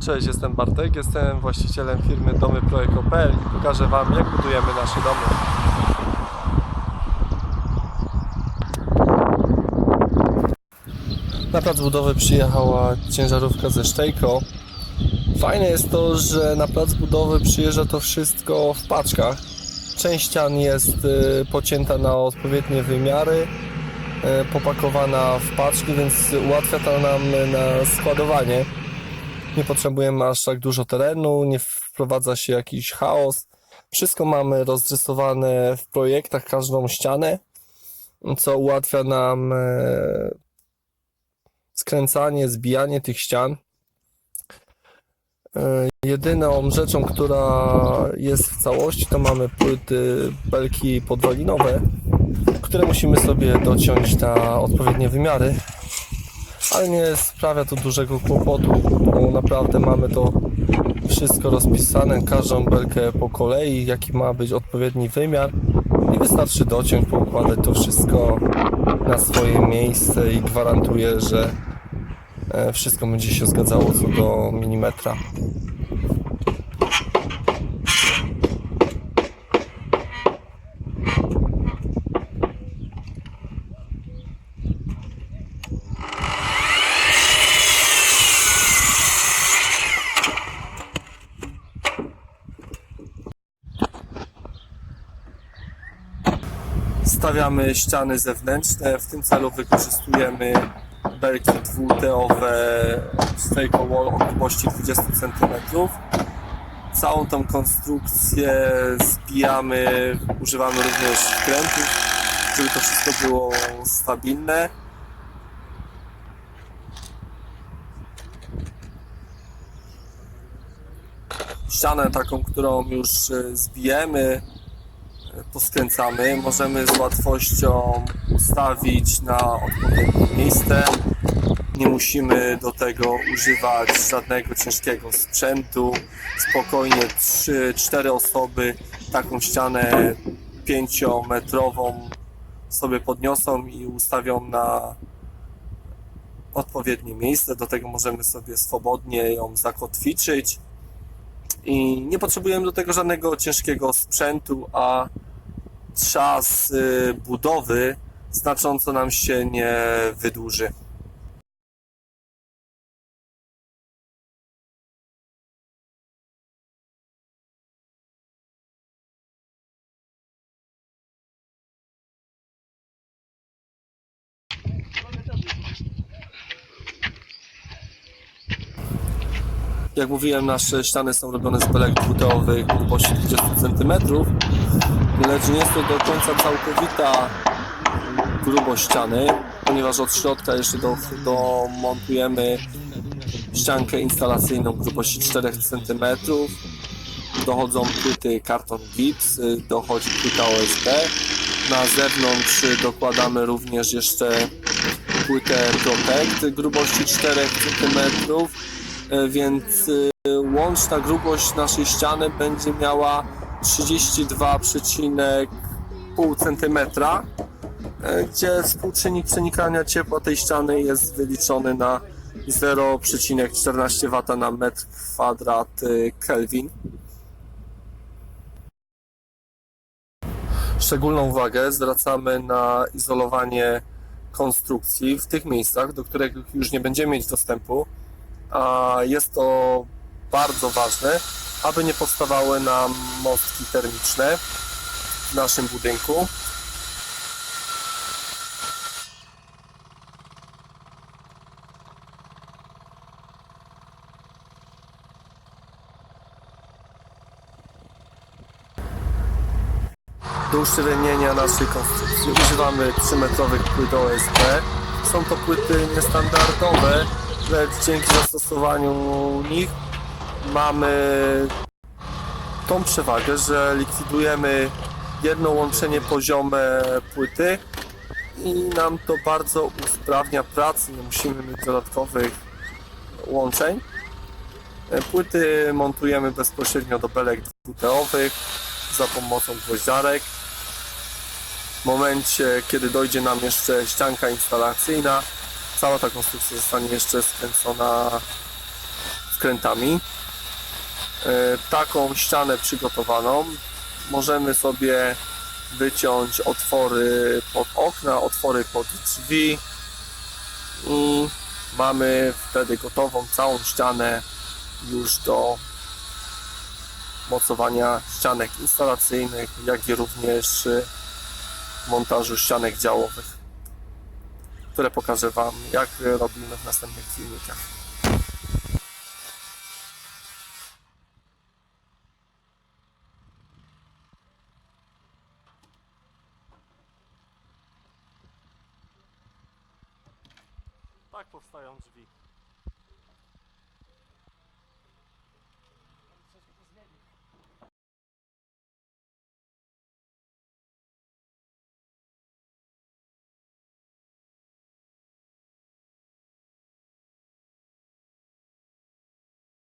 Cześć, jestem Bartek, jestem właścicielem firmy Domy Projekt.pl i pokażę Wam jak budujemy nasze domy. Na plac budowy przyjechała ciężarówka ze Sztejko. Fajne jest to, że na plac budowy przyjeżdża to wszystko w paczkach. Część ścian jest y, pocięta na odpowiednie wymiary, y, popakowana w paczki, więc ułatwia to nam na składowanie. Nie potrzebujemy aż tak dużo terenu, nie wprowadza się jakiś chaos. Wszystko mamy rozrysowane w projektach, każdą ścianę, co ułatwia nam e, skręcanie, zbijanie tych ścian. E, Jedyną rzeczą, która jest w całości, to mamy płyty belki podwalinowe, które musimy sobie dociąć na odpowiednie wymiary ale nie sprawia to dużego kłopotu, bo naprawdę mamy to wszystko rozpisane, każdą belkę po kolei, jaki ma być odpowiedni wymiar i wystarczy dociąć, poukładać to wszystko na swoje miejsce i gwarantuję, że e, wszystko będzie się zgadzało co do milimetra. Stawiamy ściany zewnętrzne. W tym celu wykorzystujemy belki dwuteowe Stayco Wall o grubości 20 cm. Całą tą konstrukcję zbijamy, używamy również wkrętów, żeby to wszystko było stabilne. Ścianę taką, którą już e, zbijemy, poskręcamy, możemy z łatwością ustawić na odpowiednie miejsce. Nie musimy do tego używać żadnego ciężkiego sprzętu. Spokojnie 3-4 osoby taką ścianę 5-metrową sobie podniosą i ustawią na odpowiednie miejsce. Do tego możemy sobie swobodnie ją zakotwiczyć. I nie potrzebujemy do tego żadnego ciężkiego sprzętu, a czas y, budowy znacząco nam się nie wydłuży. Jak mówiłem, nasze ściany są robione z belek dwuteowych grubości 20 cm, lecz nie jest to do końca całkowita grubość ściany, ponieważ od środka jeszcze do, domontujemy ściankę instalacyjną grubości 4 cm. Dochodzą płyty karton gips, y, dochodzi płyta OSB. Na zewnątrz y, dokładamy również jeszcze płytę Protect grubości 4 cm, y, więc łączna grubość naszej ściany będzie miała 32,5 cm, e, gdzie współczynnik przenikania ciepła tej ściany jest wyliczony na 0,14 W na metr kwadrat Kelvin. Szczególną uwagę zwracamy na izolowanie konstrukcji w tych miejscach, do których już nie będziemy mieć dostępu, a jest to bardzo ważne, aby nie powstawały nam mostki termiczne w naszym budynku. Do uszczelnienia naszej konstrukcji używamy 3-metrowych płyt OSB. Są to płyty niestandardowe, lecz dzięki zastosowaniu nich mamy tą przewagę, że likwidujemy jedno łączenie poziome płyty i nam to bardzo usprawnia pracę, nie musimy mieć dodatkowych łączeń. Płyty montujemy bezpośrednio do belek dwuteowych za pomocą gwoździarek. W momencie, kiedy dojdzie nam jeszcze ścianka instalacyjna, cała ta konstrukcja zostanie jeszcze skręcona wkrętami. E, Taką ścianę przygotowaną możemy sobie wyciąć otwory pod okna, otwory pod drzwi i mamy wtedy gotową całą ścianę już do mocowania ścianek instalacyjnych, jak i również montażu ścianek działowych, które pokażę Wam, jak robimy w następnych filmikach. Tak powstają drzwi.